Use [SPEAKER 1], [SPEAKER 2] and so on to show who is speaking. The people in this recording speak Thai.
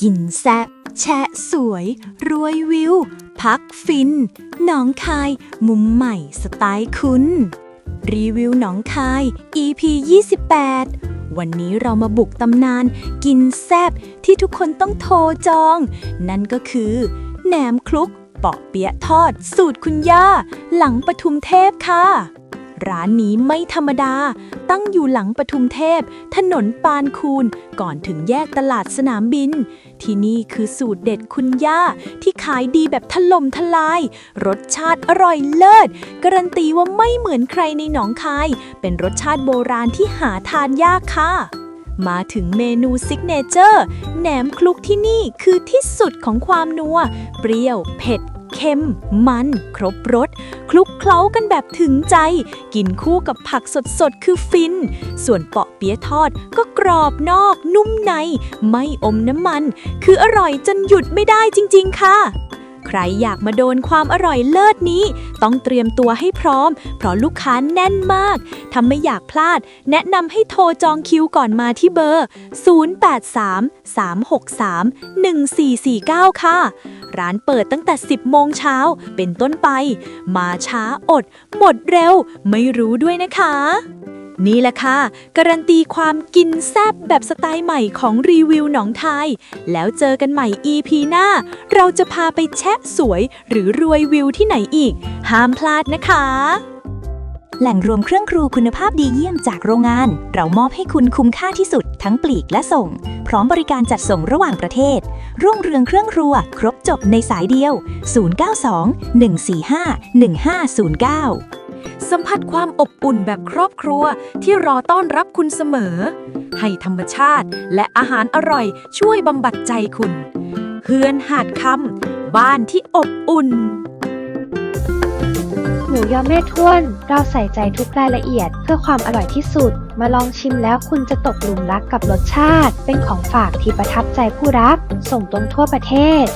[SPEAKER 1] กินแซบแชะสวย รวยวิว พักฟิน หนองคาย มุมใหม่สไตล์คุณรีวิวหนองคาย EP 28 วันนี้เรามาบุกตำนาน กินแซบที่ทุกคนต้องโทรจอง นั่นก็คือแหนมคลุกเปาะเปี๊ยะทอด สูตรคุณย่า หลังปทุมเทพค่ะ ร้านนี้ไม่ธรรมดา ตั้งอยู่หลังปทุมเทพ ถนนปานคูน ก่อนถึงแยกตลาดสนามบิน ที่นี่คือสูตรเด็ดคุณย่า ที่ขายดีแบบถล่มทลาย รสชาติอร่อยเลิศ การันตีว่าไม่เหมือนใครในหนองคาย เป็นรสชาติโบราณที่หาทานยากค่ะมาถึงเมนูซิกเนเจอร์แหนมคลุกที่นี่คือที่สุดของความนัว เปรี้ยว เผ็ด เค็ม มัน ครบรสคลุกเคล้ากันแบบถึงใจ กินคู่กับผักสดๆ คือฟิน ส่วนเปาะเปี๊ยะทอดก็กรอบนอก นุ่มใน ไม่อมน้ำมัน คืออร่อยจนหยุดไม่ได้จริง ๆ ค่ะ ใครอยากมาโดนความอร่อยเลิศนี้ ต้องเตรียมตัวให้พร้อม เพราะลูกค้าแน่นมากถ้าไม่อยากพลาด แนะนำให้โทรจองคิวก่อนมาที่เบอร์ 0833631449 ค่ะ ร้านเปิดตั้งแต่ 10 โมงเช้าเป็นต้นไป มาช้าอด หมดเร็ว ไม่รู้ด้วยนะคะ นี่แหละค่ะ การันตีความกินแซบแบบสไตล์ใหม่ของรีวิวหนองไทยแล้วเจอกันใหม่ EP หน้า เราจะพาไปแชะสวย หรือรวยวิวที่ไหนอีก ห้ามพลาดนะคะ
[SPEAKER 2] แหล่งรวมเครื่องครูคุณภาพดีเยี่ยมจากโรงงาน เรามอบให้คุณคุ้มค่าที่สุดทั้งปลีกและส่ง พร้อมบริการจัดส่งระหว่างประเทศ รุ่งเรืองเครื่องครัว ครบจบในสายเดียว 092 145 1509
[SPEAKER 3] สัมผัสความอบอุ่นแบบครอบครัวที่รอต้อนรับคุณเสมอ ให้ธรรมชาติและอาหารอร่อยช่วยบำบัดใจคุณ เฮือนหาดคำบ้านที่อบอุ่น
[SPEAKER 4] ยอแม่ท้วน เราใส่ใจทุกรายละเอียด เพื่อความอร่อยที่สุด มาลองชิมแล้วคุณจะตกหลุมรักกับรสชาติ เป็นของฝากที่ประทับใจผู้รับ ส่งตรงทั่วประเทศ